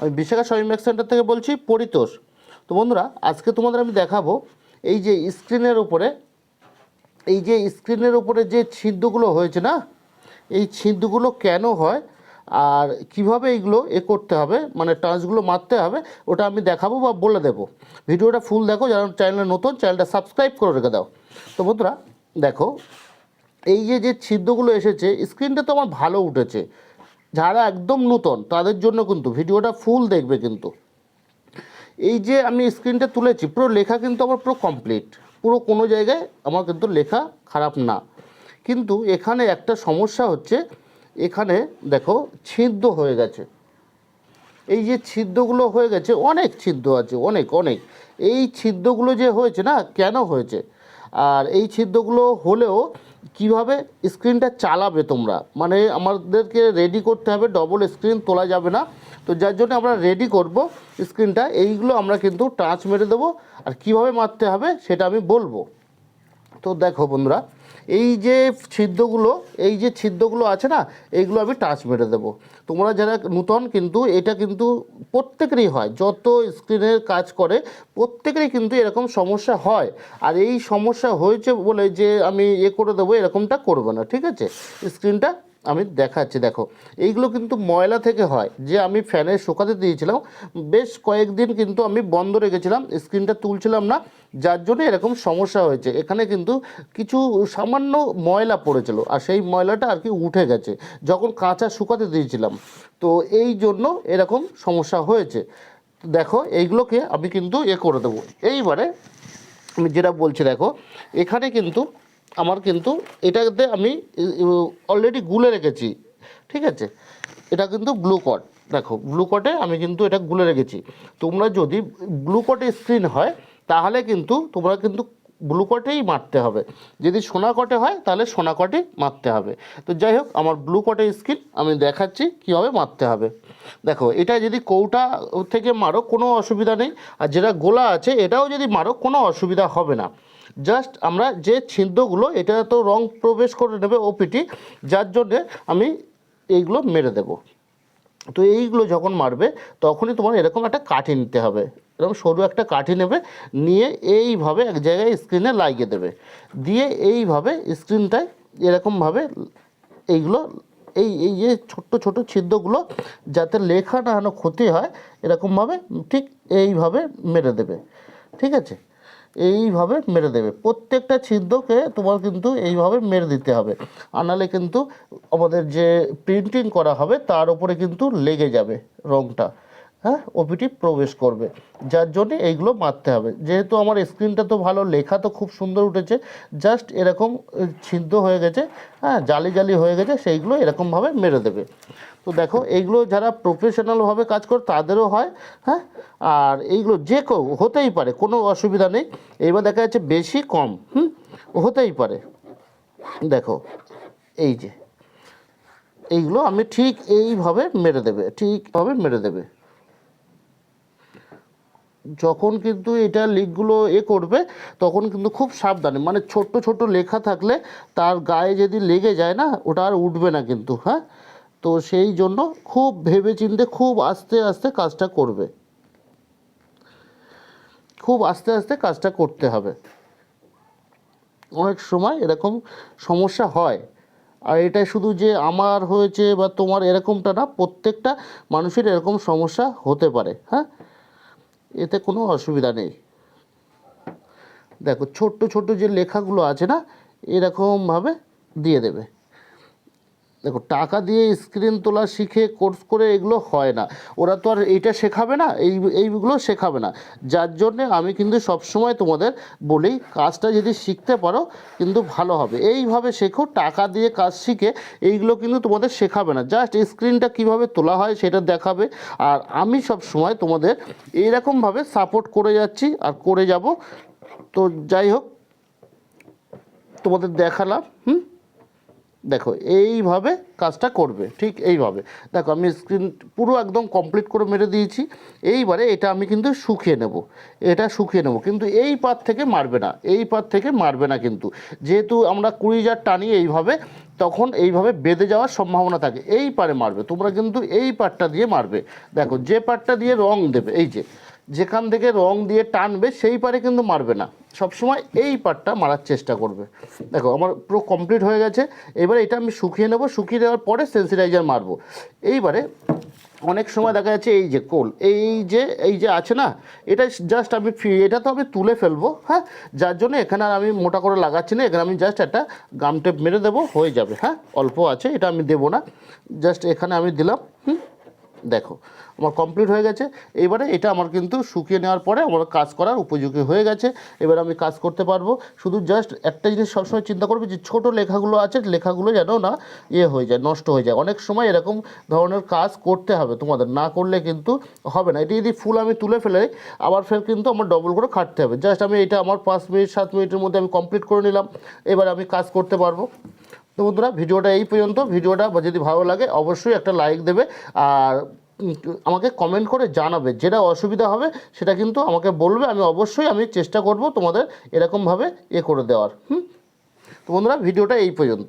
আমি Bishakha shopping max centre থেকে বলছি পরিতোষ। তো বন্ধুরা, আজকে তোমাদের আমি দেখাবো এই যে স্ক্রিনের উপরে, এই যে স্ক্রিনের উপরে যে ছিদ্রগুলো হয়েছে না, এই ছিদ্রগুলো কেন হয় আর কীভাবে এইগুলো এ করতে হবে মানে টাচগুলো মারতে হবে, ওটা আমি দেখাবো বা বলে দেবো। ভিডিওটা ফুল দেখো, যারা চ্যানেলে নতুন চ্যানেলটা সাবস্ক্রাইব করে রেখে দাও। তো বন্ধুরা, দেখো, এই যে যে ছিদ্রগুলো এসেছে স্ক্রিনটা তো আমার ভালো উঠেছে। যারা একদম নতুন, তাদের জন্য কিন্তু ভিডিওটা ফুল দেখবে কিন্তু। এই যে আমি স্ক্রিনটা তুলেছি, পুরো লেখা কিন্তু আমার পুরো কমপ্লিট পুরো কোনো জায়গায় আমার কিন্তু লেখা খারাপ না। কিন্তু এখানে একটা সমস্যা হচ্ছে, এখানে দেখো ছিদ্র হয়ে গেছে। এই যে ছিদ্রগুলো হয়ে গেছে, অনেক ছিদ্র আছে, অনেক অনেক। এই ছিদ্রগুলো যে হয়েছে না, কেন হয়েছে? আর এই ছিদ্রগুলো হলেও কীভাবে স্ক্রিনটা চালাবে তোমরা? মানে আমাদেরকে রেডি করতে হবে ডবল স্ক্রিন তোলা যাবে না। তো যার জন্য আমরা রেডি করব স্ক্রিনটা এইগুলো আমরা কিন্তু টাচ মেরে দেবো। আর কীভাবে মারতে হবে সেটা আমি বলব। তো দেখো বন্ধুরা এই যে ছিদ্রগুলো, এই যে ছিদ্রগুলো আছে না এইগুলো আমি টাচ মেরে দেবো। তোমরা যারা নূতন কিন্তু, এটা কিন্তু প্রত্যেকেরই হয়। যত স্ক্রিনের কাজ করে, প্রত্যেকেরই কিন্তু এরকম সমস্যা হয়। আর এই সমস্যা হয়েছে বলে যে আমি এ করে দেবো, এরকমটা করব না, ঠিক আছে? স্ক্রিনটা আমি দেখাচ্ছি, দেখো। এইগুলো কিন্তু ময়লা থেকে হয়। যে আমি ফ্যানে শুকাতে দিয়েছিলাম, বেশ কয়েকদিন কিন্তু আমি বন্ধ রেখেছিলাম স্ক্রিনটা তুলছিলাম না। যার জন্য এরকম সমস্যা হয়েছে। এখানে কিন্তু কিছু সামান্য ময়লা পড়েছিল আর সেই ময়লাটা আর কি উঠে গেছে, যখন কাঁচা শুকাতে দিয়েছিলাম। তো এই জন্য এরকম সমস্যা হয়েছে। দেখো, এইগুলোকে আমি কিন্তু এ করে দেবো। এইবারে আমি যেটা বলছি, দেখো, এখানে কিন্তু আমার কিন্তু এটাতে আমি অলরেডি গুলে রেখেছি, ঠিক আছে? এটা কিন্তু ব্লু কট। দেখো ব্লু কটে আমি কিন্তু এটা গুলে রেখেছি। তোমরা যদি ব্লু কটে স্ক্রিন হয় তাহলে কিন্তু তোমরা কিন্তু ব্লু কটেই মারতে হবে। যদি সোনা কটে হয়, তাহলে সোনা কটে মারতে হবে। তো যাই হোক, আমার ব্লু কটে স্ক্রিন আমি দেখাচ্ছি কীভাবে মারতে হবে। দেখো, এটা যদি কৌটা থেকে মারো, কোনো অসুবিধা নেই। আর যেটা গোলা আছে, এটাও যদি মারো, কোনো অসুবিধা হবে না। জাস্ট আমরা যে ছিদ্রগুলো, এটা তো রং প্রবেশ করে নেবে ওপিটি যার জন্যে আমি এইগুলো মেরে দেবো। তো এইগুলো যখন মারবে, তখনই তোমার এরকম একটা কাঠি নিতে হবে। এরকম সরু একটা কাঠি নেবে, নিয়ে এইভাবে এক জায়গায় স্ক্রিনে লাগিয়ে দেবে। দিয়ে এইভাবে স্ক্রিনটায় এরকমভাবে এইগুলো, এই এই যে ছোট্ট ছোট ছিদ্রগুলো যাতে লেখা না ক্ষতি হয়, এরকমভাবে ঠিক এইভাবে মেরে দেবে। ঠিক আছে? এইভাবে মেরে দেবে। প্রত্যেকটা ছিদ্রকে তোমার কিন্তু এইভাবে মেরে দিতে হবে। আর কিন্তু আমাদের যে প্রিন্টিং করা হবে, তার উপরে কিন্তু লেগে যাবে রঙটা হ্যাঁ ওপিটি প্রবেশ করবে। যার জন্য এইগুলো মারতে হবে। যেহেতু আমার স্ক্রিনটা তো ভালো, লেখা তো খুব সুন্দর উঠেছে জাস্ট এরকম ছিদ্র হয়ে গেছে হ্যাঁ জালি জালি হয়ে গেছে, সেইগুলো এরকমভাবে মেরে দেবে। তো দেখো, এইগুলো যারা প্রফেশনালভাবে কাজ করে, তাদেরও হয় হ্যাঁ আর এইগুলো যে কেউ, হতেই পারে, কোনো অসুবিধা নেই। এইবার দেখা যাচ্ছে বেশি কম, হুম, হতেই পারে। দেখো, এই যে, এইগুলো আমি ঠিক এইভাবে মেরে দেবে ঠিকভাবে মেরে দেবে। যখন কিন্তু এটা লিকগুলো এ করবে, তখন কিন্তু খুব সাবধানে মানে ছোট্ট ছোট লেখা থাকলে তার গায়ে যদি লেগে যায় না, ওটা আর উঠবে না কিন্তু হ্যাঁ? তো সেই জন্য খুব ভেবে চিন্তে খুব আস্তে আস্তে কাজটা করবে। খুব আস্তে আস্তে কাজটা করতে হবে। অনেক সময় এরকম সমস্যা হয়। আর এটা শুধু যে আমার হয়েছে বা তোমার এরকমটা না, প্রত্যেকটা মানুষের এরকম সমস্যা হতে পারে হ্যাঁ? এতে কোনো অসুবিধা নেই। দেখো ছোট্ট ছোট্ট যে লেখাগুলো আছে না এরকমভাবে দিয়ে দেবে। দেখো, টাকা দিয়ে স্ক্রিন তোলা শিখে কোর্স করে এগুলো হয় না। ওরা তো আর এইটা শেখাবে না, এই, এইগুলো শেখাবে না। যার জন্যে আমি কিন্তু সবসময় তোমাদের বলি, কাজটা যদি শিখতে পারো, কিন্তু ভালো হবে। এইভাবে শেখো, টাকা দিয়ে কাজ শিখে এইগুলো কিন্তু তোমাদের শেখাবে না। জাস্ট স্ক্রিনটা কীভাবে তোলা হয় সেটা দেখাবে। আর আমি সব সময় তোমাদের এইরকমভাবে সাপোর্ট করে যাচ্ছি আর করে যাব। তো যাই হোক, তোমাদের দেখালাম, হুম? দেখো, এইভাবে কাজটা করবে, ঠিক এইভাবে। দেখো, আমি স্ক্রিন পুরো একদম কমপ্লিট করে মেরে দিয়েছি। এইবারে এটা আমি কিন্তু শুকিয়ে নেব। এটা শুকিয়ে নেব, কিন্তু এই পাত থেকে মারবে না, এই পাত থেকে মারবে না কিন্তু। যেহেতু আমরা কুড়ি জার টানি এইভাবে, তখন এইভাবে বেঁধে যাওয়ার সম্ভাবনা থাকে। এই পারে মারবে, তোমরা কিন্তু এই পাটটা দিয়ে মারবে। দেখো, যে পাটটা দিয়ে রং দেবে, এই যে, যেখান থেকে রং দিয়ে টানবে, সেই পারে কিন্তু মারবে না। সবসময় এই পাটটা মারার চেষ্টা করবে। দেখো, আমার পুরো কমপ্লিট হয়ে গেছে। এবারে এটা আমি শুকিয়ে নেব। শুকিয়ে নেওয়ার পরে সেন্সিটাইজার মারবো। এইবারে অনেক সময় দেখা যাচ্ছে এই যে কোল, এই যে এই যে আছে না, এটা জাস্ট আমি এটা তো আমি তুলে ফেলব হ্যাঁ? যার জন্য এখানে আর আমি মোটা করে লাগাচ্ছি না। এখানে আমি জাস্ট একটা গাম টেপ মেরে দেবো, হয়ে যাবে হ্যাঁ? অল্প আছে, এটা আমি দেবো না। জাস্ট এখানে আমি দিলাম, হুম? দেখো, আমার কমপ্লিট হয়ে গেছে। এবারে এটা আমার কিন্তু শুকিয়ে নেওয়ার পরে আমার কাজ করার উপযোগী হয়ে গেছে। এবার আমি কাজ করতে পারব। শুধু জাস্ট একটা জিনিস সবসময় চিন্তা করবে যে, ছোট লেখাগুলো আছে, লেখাগুলো যেন না ইয়ে হয়ে যায়, নষ্ট হয়ে যায়। অনেক সময় এরকম ধরনের কাজ করতে হবে তোমাদের। না করলে কিন্তু হবে না। এটি যদি ফুল আমি তুলে ফেলে, আবার ফের কিন্তু আমার ডবল করে খাটতে হবে। জাস্ট আমি এটা আমার পাঁচ মিনিট, সাত মিনিটের মধ্যে আমি কমপ্লিট করে নিলাম। এবার আমি কাজ করতে পারব। তো বন্ধুরা, ভিডিওটা এই পর্যন্ত। ভিডিওটা যদি ভালো লাগে, অবশ্যই একটা লাইক দেবে আর আমাকে কমেন্ট করে জানাবে যেটা অসুবিধা হবে সেটা কিন্তু আমাকে বলবে। আমি অবশ্যই আমি চেষ্টা করব তোমাদের এরকমভাবে এ করে দেওয়ার। হুম? তো বন্ধুরা, ভিডিওটা এই পর্যন্ত।